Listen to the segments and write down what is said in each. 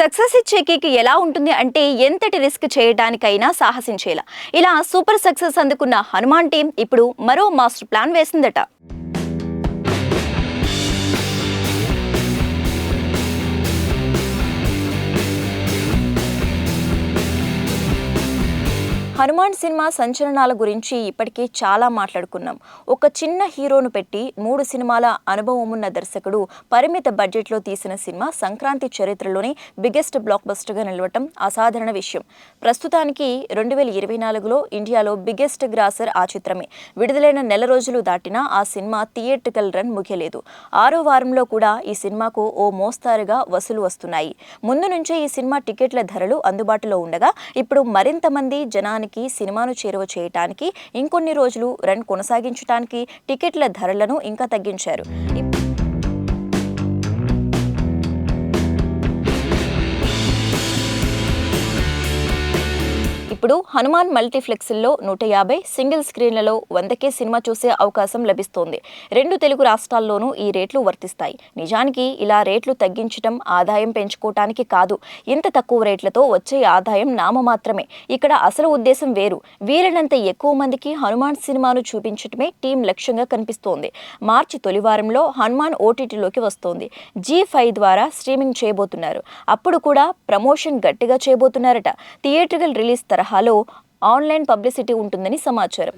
Success ఇచ్చే cake ఎలా ఉంటుంది అంటే ఎంతటి రిస్క్ చేయడానికైనా సాహసించేలా. ఇలా సూపర్ సక్సెస్ అందుకున్న హనుమాన్ టీం ఇప్పుడు మరో మాస్టర్ ప్లాన్ వేసిందట. హనుమాన్ సినిమా సంచలనాల గురించి ఇప్పటికే చాలా మాట్లాడుకున్నాం. ఒక చిన్న హీరోను పెట్టి మూడు సినిమాల అనుభవం ఉన్న దర్శకుడు పరిమిత బడ్జెట్లో తీసిన సినిమా సంక్రాంతి చరిత్రలోనే బిగ్గెస్ట్ బ్లాక్ బస్టర్గా నిలవటం అసాధారణ విషయం. ప్రస్తుతానికి రెండు వేల ఇరవై నాలుగులో ఇండియాలో బిగ్గెస్ట్ గ్రాసర్ ఆ చిత్రమే. విడుదలైన నెల రోజులు దాటినా ఆ సినిమా థియేట్రికల్ రన్ ముగియలేదు. ఆరో వారంలో కూడా ఈ సినిమాకు ఓ మోస్తారుగా వసూలు వస్తున్నాయి. ముందు నుంచే ఈ సినిమా టికెట్ల ధరలు అందుబాటులో ఉండగా ఇప్పుడు మరింత మంది జనానికి సినిమాను చేరువ చేయటానికి ఇంకొన్ని రోజులు రన్ కొనసాగించడానికి టికెట్ల ధరలను ఇంకా తగ్గించారు. ఇప్పుడు హనుమాన్ మల్టీప్లెక్స్ల్లో నూట యాభై సింగిల్ స్క్రీన్లలో వందకే సినిమా చూసే అవకాశం లభిస్తోంది. రెండు తెలుగు రాష్ట్రాల్లోనూ ఈ రేట్లు వర్తిస్తాయి. నిజానికి ఇలా రేట్లు తగ్గించడం ఆదాయం పెంచుకోవటానికి కాదు. ఇంత తక్కువ రేట్లతో వచ్చే ఆదాయం నామమాత్రమే. ఇక్కడ అసలు ఉద్దేశం వేరు. వీలైనంత ఎక్కువ మందికి హనుమాన్ సినిమాను చూపించటమే టీం లక్ష్యంగా కనిపిస్తోంది. మార్చి తొలివారంలో హనుమాన్ ఓటీటీలోకి వస్తోంది. జీ ఫైవ్ ద్వారా స్ట్రీమింగ్ చేయబోతున్నారు. అప్పుడు కూడా ప్రమోషన్ గట్టిగా చేయబోతున్నారట. థియేట్రికల్ రిలీజ్ తరహా తరహాలో ఆన్లైన్ పబ్లిసిటీ ఉంటుందని సమాచారం.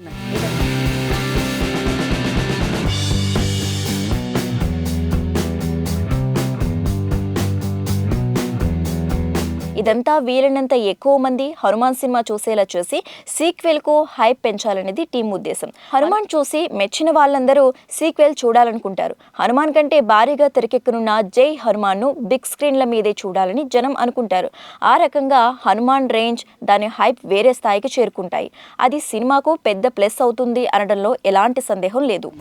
ఇదంతా వీలైనంత ఎక్కువ మంది హనుమాన్ సినిమా చూసేలా చేసి సీక్వెల్కు హైప్ పెంచాలనేది టీం ఉద్దేశం. హనుమాన్ చూసి మెచ్చిన వాళ్ళందరూ సీక్వెల్ చూడాలనుకుంటారు. హనుమాన్ కంటే భారీగా తెరకెక్కనున్న జై హనుమాన్ను బిగ్ స్క్రీన్ల మీదే చూడాలని జనం అనుకుంటారు. ఆ రకంగా హనుమాన్ రేంజ్ దాని హైప్ వేరే స్థాయికి చేరుకుంటాయి. అది సినిమాకు పెద్ద ప్లస్ అవుతుంది అనడంలో ఎలాంటి సందేహం లేదు.